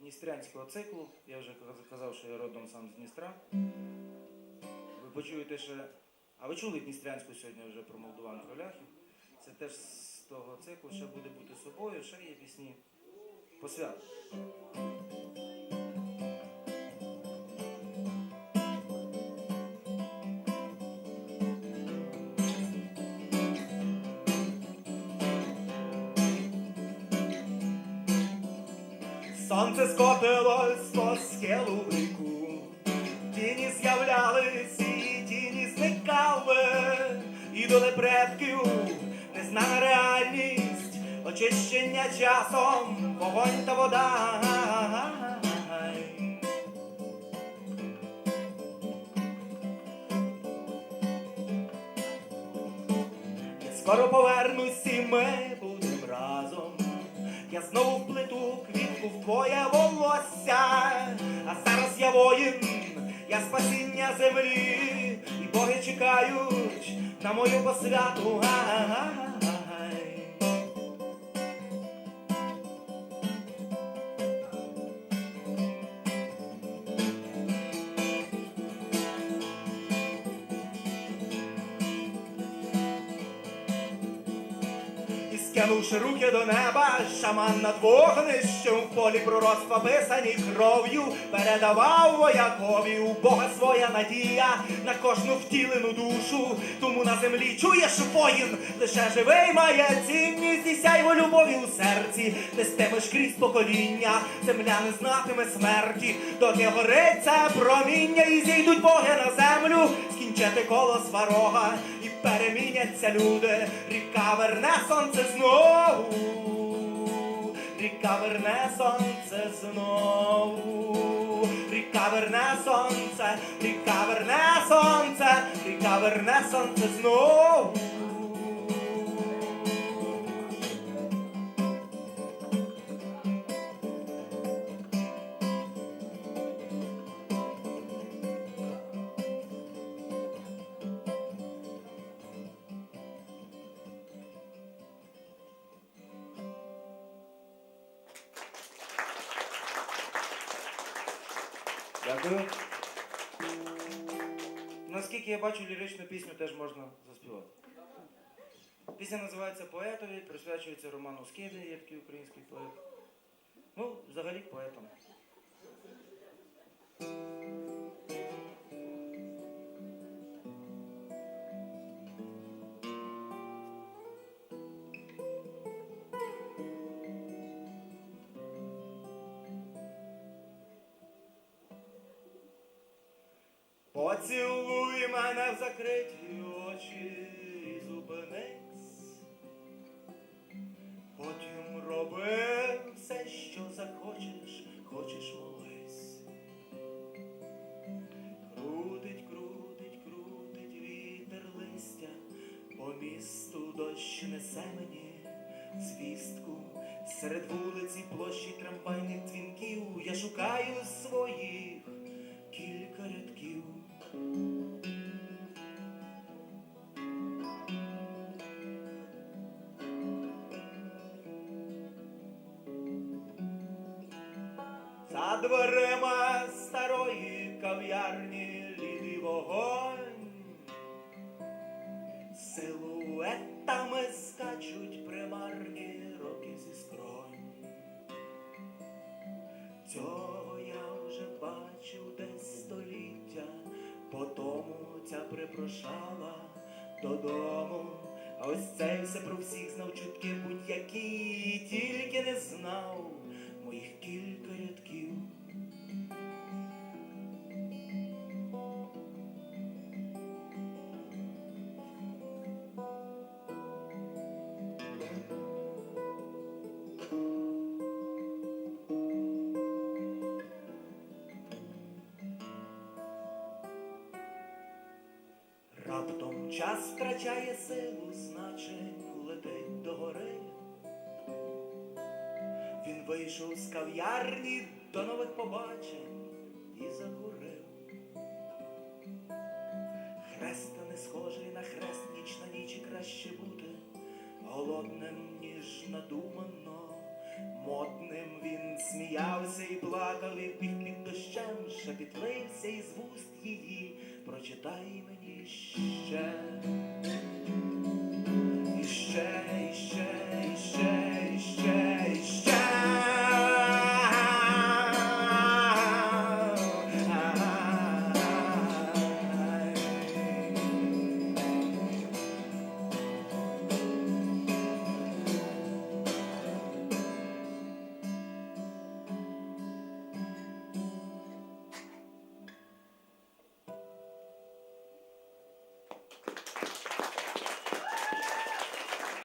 дністрянського циклу. Я вже казав, що я родом сам з Дністра. Ви почуєте ще. А ви чули Дністрянську сьогодні вже про молдуван проляхів? Це теж з того циклу, ще буде бути собою, ще є пісні посвят. Сонце скотилось по схилу в ріку, тіні з'являлись і тіні зникали, ідоли предків, незнана реальність, очищення часом, вогонь та вода. Я скоро повернусь і ми будем разом. Я знову вплету квітку в твоє волосся, а зараз я воїн, я спасіння землі, і боги чекають на мою посвяту. Ай. І скинувши руки до неба, шаман над вогнищем в полі пророцтва писані кров'ю, передавав воякові у Бога своя надія на кожну втілену душу. Тому на землі чуєш воїн, лише живий має цінність і сяйво любові у серці, нестимеш крізь покоління, земля не знатиме смерті, доки горить це проміння, і зійдуть боги на землю, скінчити коло сварога, переміняться люди, ріка верне сонце знову, ріка верне сонце знову, ріка верне сонце, ріка верне сонце, ріка верне сонце знову. Дякую. Наскільки я бачу, ліричну пісню теж можна заспівати. Пісня називається Поетові, присвячується Роману Скиди, є такий український поет. Ну, взагалі поетом. Поцілуй мене в закриті очі і зупинись. Потім роби все, що захочеш, хочеш молись. Крутить, крутить, крутить вітер листя, по місту дощ несе мені звістку. Серед вулиці площі трамвайних дзвінків я шукаю своїх За дверима старої кав'ярні лідий вогонь, силуетами скачуть примарні роки зі скронь. Цього я вже бачив десь століття, по тому ця припрошала додому. А ось цей все про всіх знав чутки будь-які, тільки не знав моїх кілька Раптом час втрачає силу, значень летить до гори. Він вийшов з кав'ярні до нових побачень і закурив. Хрест не схожий на хрест, ніч на ніч краще бути голодним, ніж надумано. Модним він сміявся і плакав, і біг під дощем, шепітлився із вуст її. Прочитай мені ще.